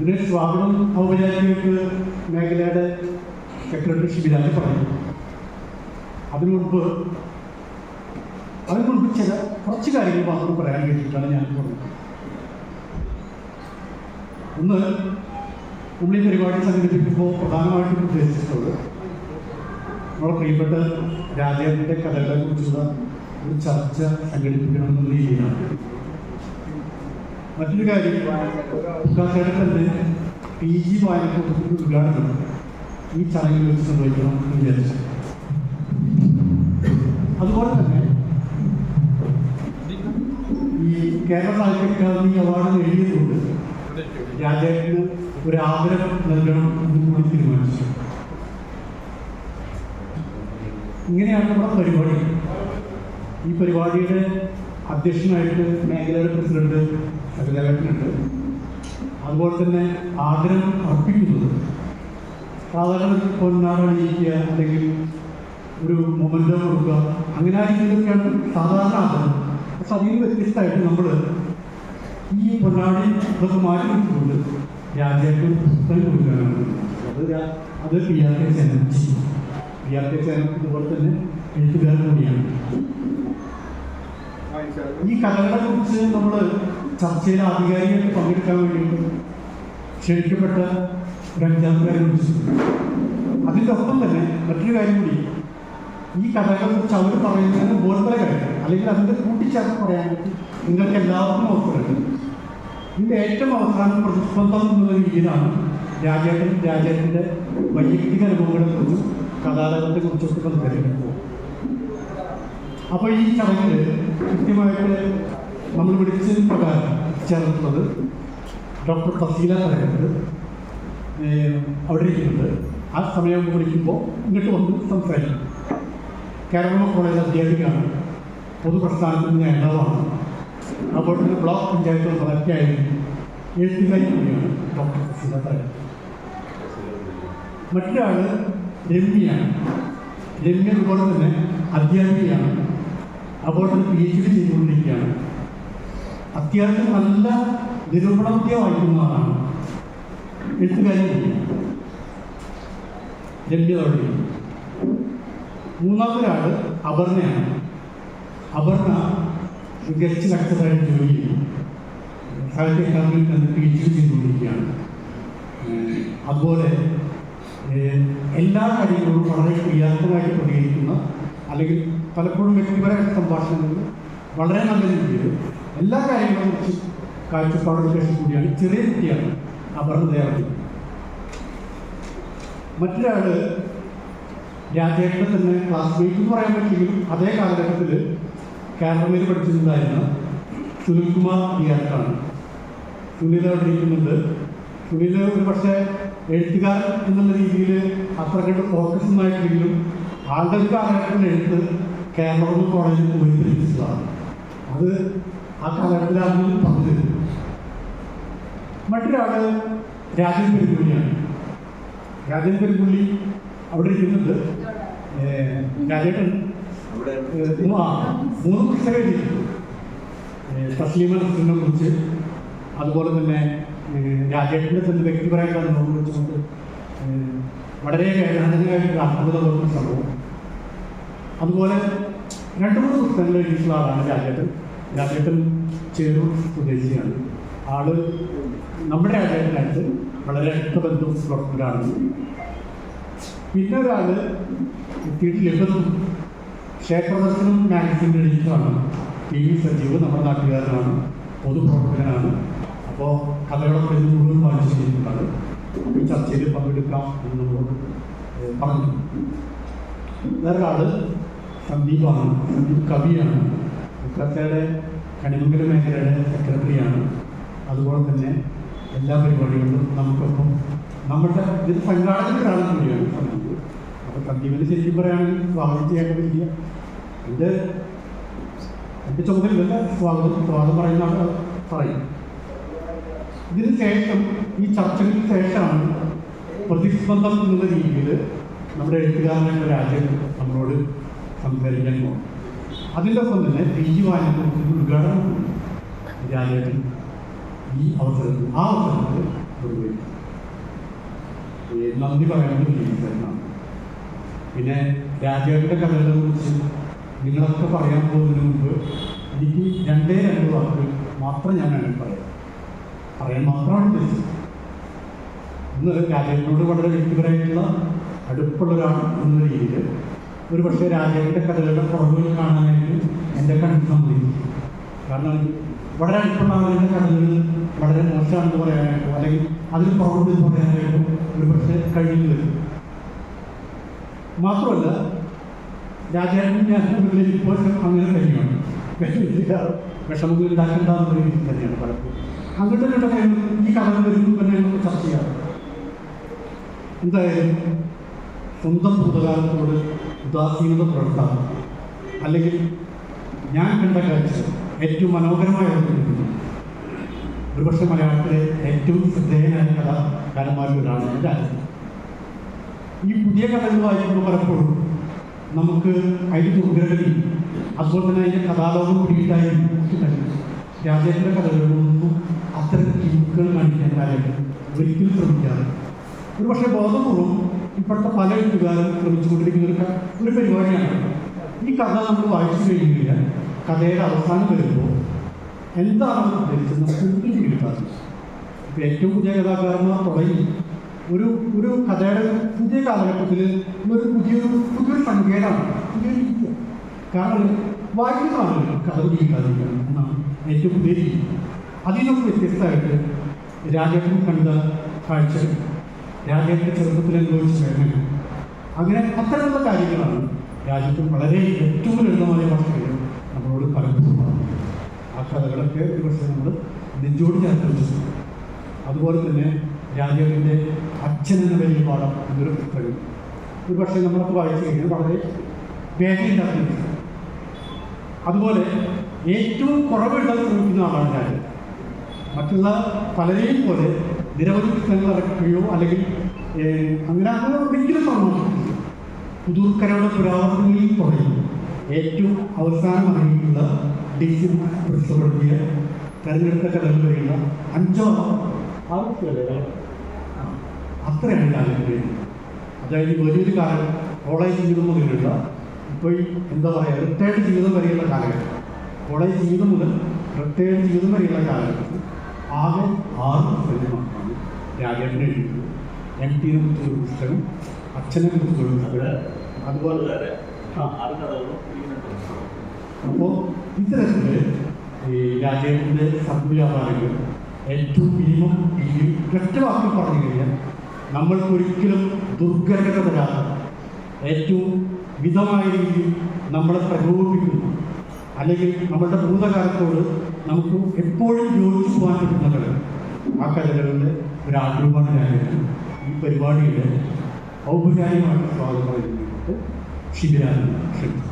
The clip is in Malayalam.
ഇതിന് സ്വാഗതം ഔപചാരികമായിട്ട് മേഖലയുടെ സെക്രട്ടറി ശിബിരാജ് പറഞ്ഞു. അതിനു മുൻപ് അതിനു മുൻപ് ചില കുറച്ച് കാര്യങ്ങൾ മാത്രം പറയാൻ വേണ്ടിയിട്ടാണ് ഞാൻ പറഞ്ഞത്. ഒന്ന് ഈ പരിപാടി സംഘടിപ്പിക്കുമ്പോൾ പ്രധാനമായിട്ടും ഉദ്ദേശിച്ചിട്ടുള്ളത് നമ്മുടെ പ്രിയപ്പെട്ട രാജേന്ദ്രന്റെ കഥകളെ കുറിച്ചുള്ള ഒരു ചർച്ച സംഘടിപ്പിക്കണമെന്നുള്ള രീതിയിലാണ്. മറ്റൊരു കാര്യം ഉദ്ഘാടനം തന്നെ പി ജി വായനക്കൂട്ടത്തിന്റെ ഉദ്ഘാടനം ഈ ചടങ്ങിൽ വെച്ച് നിർവഹിക്കണം എന്ന് വിചാരിച്ചു. അതുപോലെ തന്നെ ഈ കേരള സാഹിത്യ അക്കാദമി അവാർഡ് നേടിയതുകൊണ്ട് രാജേന്ദ്രന് ഒരു ആദരം നൽകണം എന്ന് കൂടി തീരുമാനിച്ചു. ഇങ്ങനെയാണ് നമ്മുടെ പരിപാടി. ഈ പരിപാടിയുടെ അധ്യക്ഷനായിട്ട് മേഖലയുടെ പ്രസിഡന്റ് സകലേട്ടനുണ്ട് അതുപോലെ തന്നെ ആഗ്രഹം അർപ്പിക്കുന്നത്. സാധാരണ പൊന്നാറണിയിക്കുക അല്ലെങ്കിൽ ഒരു മൊമെന്റം കൊടുക്കുക അങ്ങനെ രീതിയിലൊക്കെയാണ് സാധാരണ ആഗ്രഹം പക്ഷെ അതിൽ വ്യത്യസ്തമായിട്ട് നമ്മൾ ഈ പൊന്നാടി ഇതൊക്കെ മാറ്റി വെച്ചുകൊണ്ട് രാജ്യത്തിന് പുസ്തകം കൊടുക്കാനാണ്. അത് അത് P R K Sena P R K Sena ഇതുപോലെ തന്നെ എഴുത്തുകാരൻ കൂടിയാണ്. ഈ കഥകളെ കുറിച്ച് നമ്മൾ ചർച്ചയിൽ ആധികാരികമായിട്ട് പങ്കെടുക്കാൻ വേണ്ടിയിട്ട് ക്ഷണിക്കപ്പെട്ട കാര്യം വിളിച്ചിട്ടുണ്ട്. അതിന്റെ ഒപ്പം തന്നെ മറ്റൊരു കാര്യം കൂടി. ഈ കഥകളെ കുറിച്ച് അവർ പറയുന്നതിന് ബോധപര കാര്യം അല്ലെങ്കിൽ അതിന്റെ കൂട്ടിച്ചേർത്ത് പറയാനായിട്ട് നിങ്ങൾക്ക് എല്ലാവർക്കും അവസരമുണ്ട് ഇതിന്റെ ഏറ്റവും അവസാനം പ്രതിസ്പന്ദം എന്നുള്ള രീതിയിലാണ് രാജേട്ടൻ രാജേട്ടന്റെ വൈയക്തിക അനുഭവങ്ങളെ കുറിച്ചും കഥാലയത്തെ കുറിച്ചൊക്കെ സംസാരിക്കുന്നത് അപ്പോൾ ഈ ചടങ്ങിൽ കൃത്യമായിട്ട് നമ്മൾ വിളിച്ച പ്രകാരം ചേർന്നിട്ടുള്ളത് ഡോക്ടർ ഫസീല തരകത്ത് അവിടെ ഇരിക്കുന്നുണ്ട്. ആ സമയം വിളിക്കുമ്പോൾ ഇങ്ങോട്ട് വന്ന് സംസാരിക്കും. കേരള കോളേജ് അധ്യാപികയാണ് പൊതുപ്രസ്ഥാനത്തിൽ നേതാവാണ്. അപ്പോൾ തന്നെ ബ്ലോക്ക് പഞ്ചായത്ത് മെമ്പറൊക്കെയായിരുന്നു എഴുത്തുകാരി കൂടിയാണ് ഡോക്ടർ ഫസീല തരകത്ത് മറ്റൊരാൾ രമ്യാണ് രമ്യ അതുപോലെ തന്നെ അധ്യാപികയാണ്. അതുപോലെ തന്നെ പി എച്ച് ഡി ചെയ്തുകൊണ്ടിരിക്കുകയാണ്. അത്യാവശ്യം നല്ല നിരൂപണത്തെ വായിക്കുന്നതാണ് എഴുത്തുകാരി മൂന്നാമത്തെ ആൾ അപർണയാണ്. അപർണ ഗസ്റ്റ് ലെക്ചറായിട്ട് ജോലി ചെയ്യും സാഹിത്യ അക്കാദമിയിൽ തന്നെ പി ഡി ചെയ്തുകൊണ്ടിരിക്കുകയാണ്. അതുപോലെ എല്ലാ കാര്യങ്ങളും വളരെ ക്രിയാത്മകമായിട്ട് പ്രതികരിക്കുന്ന അല്ലെങ്കിൽ പലപ്പോഴും വ്യക്തിപരമായ സംഭാഷണങ്ങളിൽ വളരെ നല്ല രീതിയിൽ എല്ലാ കാര്യങ്ങളെ കുറിച്ച് കാഴ്ചപ്പാടും ശേഷം കൂടിയാണ് ചെറിയ കുട്ടിയാണ് അപർണ ദേവതി മറ്റൊരാൾ രാജേട്ടൻ തന്നെ ക്ലാസ്മേറ്റ് എന്ന് പറയാൻ പറ്റില്ലെങ്കിലും അതേ കാലഘട്ടത്തിൽ കാനഡയിൽ പഠിച്ചിട്ടുണ്ടായിരുന്ന സുനിൽകുമാർ ഡിയാർക്കാണ് സുനിൽ അവിടെ ഇരിക്കുന്നുണ്ട് സുനിൽ ഒരു പക്ഷേ എഴുത്തുകാരൻ എന്നുള്ള രീതിയിൽ അത്ര കണ്ട് ഫോക്കസ് ഒന്നായിട്ടില്ലെങ്കിലും ആളുടെ കാലഘട്ടത്തിൽ എഴുത്ത് കേരളത്തിൽ കോളേജിൽ പോയി പഠിപ്പിച്ചതാണ് അത് ആ കാലഘട്ടത്തിലാണ് പങ്കു മറ്റൊരാൾ രാജൻ പെരുമ്പുള്ളിയാണ്. രാജൻ പെരുമ്പുള്ളി അവിടെ ഇരുന്നത് രാജേട്ടൻ. മൂന്ന് പുസ്തകം എഴുതിയിട്ടുണ്ട്. തസ്ലീമ നസ്റിനെ കുറിച്ച് അതുപോലെ തന്നെ രാജേട്ടന്റെ തന്നെ വ്യക്തിപരമായിട്ടാണ് വെച്ചുകൊണ്ട് വളരെ വേദനാജനകമായിട്ട് അത്ഭുത തോന്നുന്ന സംഭവം. അതുപോലെ രണ്ട് മൂന്ന് പുസ്തകങ്ങൾ എഴുതിയിട്ടുള്ള ആളാണ് രാജേട്ടൻ. രാജേട്ടൻ ചേരൂർ സ്വദേശിയാണ് ആൾ നമ്മുടെ രാജേട്ടനായിട്ട് വളരെ അടുത്ത ബന്ധം പിന്നെ എത്തിയിട്ട് ലഭ്യതും ക്ഷേത്രദർശനം മാഗസിന്റെ എഡിറ്ററാണ് ടി വി സജീവ് നമ്മുടെ നാട്ടുകാരനാണ് പൊതുപ്രവർത്തകനാണ്. അപ്പോൾ കഥകളൊക്കെ മുഴുവൻ വായിച്ചു ചെയ്യുന്നതാണ് ഈ ചർച്ചയിൽ പങ്കെടുക്കാം എന്ന് നമ്മളോട് ഏഹ് പറഞ്ഞു. വേറൊരാൾ സന്ദീപാണ് സന്ദീപ് കവിയാണ്. കൊൽക്കത്തയുടെ കണിമുങ്കര മേഖലയുടെ സെക്രട്ടറിയാണ്. അതുപോലെ തന്നെ എല്ലാ പരിപാടികളിലും നമുക്കൊപ്പം നമ്മുടെ ഇത് സംഘാടകരാണ് കൂടിയാണ്. അപ്പോൾ സന്ദീപിന് ശരിക്കും പറയുകയാണെങ്കിൽ സ്വാഗതം ചെയ്യാൻ വലിയ എന്റെ എന്റെ ചുമതലയല്ല സ്വാഗതം. സ്വാഗതം പറയുന്ന ആൾ പറയും. ഇതിന് ശേഷം ഈ ചർച്ചയ്ക്ക് ശേഷമാണ് പ്രതിസ്പന്ദം എന്നുള്ള രീതിയിൽ നമ്മുടെ എഴുത്തുകാരനായിട്ടുള്ള രാജ്യം നമ്മളോട് സംസാരിക്കാൻ പോകും അതിന്റെ ഒപ്പം തന്നെ ജി വായനക്കുറിച്ച് ഉദ്ഘാടനം രാജേട്ടൻ ഈ അവസരത്തിൽ ആ അവസരത്തിൽ നന്ദി ജീവിതമാണ് പിന്നെ രാജാവിന്റെ കഥകളെ കുറിച്ച് നിങ്ങളൊക്കെ പറയാൻ പോകുന്നതിന് മുമ്പ് എനിക്ക് രണ്ടേ രണ്ട് വാക്കുകൾ മാത്രം ഞാൻ വേണമെങ്കിൽ പറയാം. പറയാൻ മാത്രമാണ് ഉദ്ദേശിച്ചത്. ഇന്ന് രാജാവിനോട് വളരെ വ്യക്തിപരമായിട്ടുള്ള അടുപ്പുള്ള ഒരാൾ എന്ന രീതിയിൽ ഒരു പക്ഷേ രാജേന്ദ്രന്റെ കഥകളുടെ പുറകുകൾ കാണാനായിട്ട് എന്റെ കണ്ണിൽ സംഭവിക്കും കാരണം വളരെ അടുപ്പുള്ള ആളുകളുടെ കഥകൾ വളരെ മോശമാണെന്ന് പറയാനായിട്ടോ അല്ലെങ്കിൽ അതിൽ കുറവുണ്ടെന്ന് പറയാനായിട്ടോ ഒരു പക്ഷേ കഴിഞ്ഞു വരും. മാത്രമല്ല രാജാവിനും ഞാൻ ഇപ്പോൾ അങ്ങനെ തന്നെയാണ്. വിഷമങ്ങൾ ഉണ്ടാക്കേണ്ടെന്നുള്ള രീതിയിൽ തന്നെയാണ് പലപ്പോഴും. അങ്ങോട്ട് ഇങ്ങോട്ട് ഈ കഥകൾ വരുമ്പോൾ തന്നെ നമുക്ക് ചർച്ച എന്തായാലും സ്വന്തം ഭൂതകാലത്തോട് ഉദാസീനത പുലർത്താം അല്ലെങ്കിൽ ഞാൻ കണ്ട കാഴ്ച ഏറ്റവും മനോഹരമായ ഒരുപക്ഷെ മലയാളത്തിലെ ഏറ്റവും ശ്രദ്ധേയനായ കലാകാരന്മാരിൽ ഒരാളാണ് എന്റെ ഈ പുതിയ കഥകൾ വായിക്കുമ്പോൾ പലപ്പോഴും നമുക്ക് അതിൽ ദുർഗ്രഹതി അതുപോലെ തന്നെ അതിന്റെ കഥാലോകം പിടിയിട്ടായി രാജേന്ദ്ര കഥകളിലൊന്നും അത്തരം ടീമുകൾ കാണിക്കാൻ കാര്യങ്ങൾ ഒരിക്കലും ശ്രമിക്കാറ് ഒരു പക്ഷേ ബോധപൂർവം ഇപ്പോഴത്തെ പല എഴുത്തുകാരും ശ്രമിച്ചുകൊണ്ടിരിക്കുന്ന ഒരു പരിപാടിയാണ്. ഈ കഥ നമ്മൾ വായിച്ചു കഴിഞ്ഞില്ല കഥയുടെ അവസാനം വരുമ്പോൾ എന്താണ് അവർ ഉദ്ദേശിച്ചത്? നമുക്ക് ഒന്നും കിട്ടാറ് ഇപ്പം ഏറ്റവും പുതിയ കഥാകാരന്മാർ തുടങ്ങി. ഒരു ഒരു കഥയുടെ പുതിയ കാലഘട്ടത്തിൽ ഒരു പുതിയൊരു പുതിയൊരു സങ്കേതമാണ് പുതിയൊരു രീതി. കാരണം വായിക്കുന്ന ആളുകൾ കഥ പിടിക്കാതിരിക്കണം എന്നാണ് ഏറ്റവും പുതിയ രീതി. അതിൽ നിന്നും വ്യത്യസ്തമായിട്ട് രാജേന്ദ്രൻ കണ്ട കാഴ്ചകൾ. രാജേന്ദ്രൻ ചെറുപ്പത്തിൽ അനുഭവിച്ച വേദനകൾ അങ്ങനെ അത്തരമുള്ള കാര്യങ്ങളാണ് രാജ്യത്ത് വളരെ ഏറ്റവും ലളിതമായ ഭാഷയിൽ നമ്മളോട് പലപ്പോഴും ആ കഥകളൊക്കെ ഒരു പക്ഷേ നമ്മൾ നെഞ്ചോട് ചേർത്ത് അതുപോലെ തന്നെ രാജാവിന്റെ അച്ഛൻ എന്ന വലിയ പാഠം എന്നൊരു പുസ്തകം ഒരു പക്ഷേ നമ്മളൊക്കെ വായിച്ചു കഴിഞ്ഞാൽ വളരെ വേദനയുണ്ടാക്കുന്നു. അതുപോലെ ഏറ്റവും കുറവുള്ളത് ശ്രമിക്കുന്ന ആളാണ് രാജ്യം മറ്റുള്ള പലരെയും പോലെ നിരവധി പുസ്തകങ്ങൾ ഇറക്കുകയോ അല്ലെങ്കിൽ അങ്ങനെ അങ്ങനെ ഒരിക്കലും പറഞ്ഞു പുതൂർക്കരയുടെ പുരാവൃത്തങ്ങളിൽ തുടങ്ങി ഏറ്റവും അവസാനം അറിയിട്ടുള്ള ഡി സി പ്രസിദ്ധപ്പെടുത്തിയ തെരഞ്ഞെടുത്ത കഥകൾ കഴിയുന്ന അഞ്ചോ ആറ് പുസ്തകങ്ങളല്ലേ? ആ, അത്രയാണ് കാലഘട്ടം അതായത് വലിയൊരു കാലം കോളേജ് ജീവിതം മുതലുള്ള ഇപ്പോൾ എന്താ പറയുക റിട്ടയർഡ് ജീവിതം വരെയുള്ള കാലഘട്ടം. കോളേജ് ജീവിതം മുതൽ റിട്ടയർഡ് ജീവിതം വരെയുള്ള കാലഘട്ടത്തിൽ ആകെ ആറ് പുസ്തകങ്ങൾ മാത്രമാണ് രാജേന്ദ്രൻ എഴുതി എം ടി കുറിച്ചൊരു പുസ്തകം അച്ഛനെ കുറിച്ചൊരു പുസ്തകം അതുപോലെ തന്നെ അപ്പോൾ ഇത്തരത്തിൽ ഈ രാജ്യത്തിന്റെ സദ്വ്യാപാരങ്ങൾ ഏറ്റവും മിനിമം രീതിയിൽ ഒറ്റ വാക്കിൽ പറഞ്ഞു കഴിഞ്ഞാൽ നമ്മൾക്കൊരിക്കലും ദുർഘടത വരാതെ ഏറ്റവും മിതമായ രീതിയിൽ നമ്മളെ പ്രകോപിപ്പിക്കുന്നു. അല്ലെങ്കിൽ നമ്മളുടെ ഭൂതകാലത്തോട് നമുക്ക് എപ്പോഴും യോജിച്ചു പോകാൻ പറ്റുന്ന ആ കഥകളുടെ ഒരു രാജ്യത്ത് ഈ പരിപാടിയുടെ ഔപചാരികമായിട്ട് സ്വാഗതം ശിബിരാണ് ക്ഷണിച്ചു.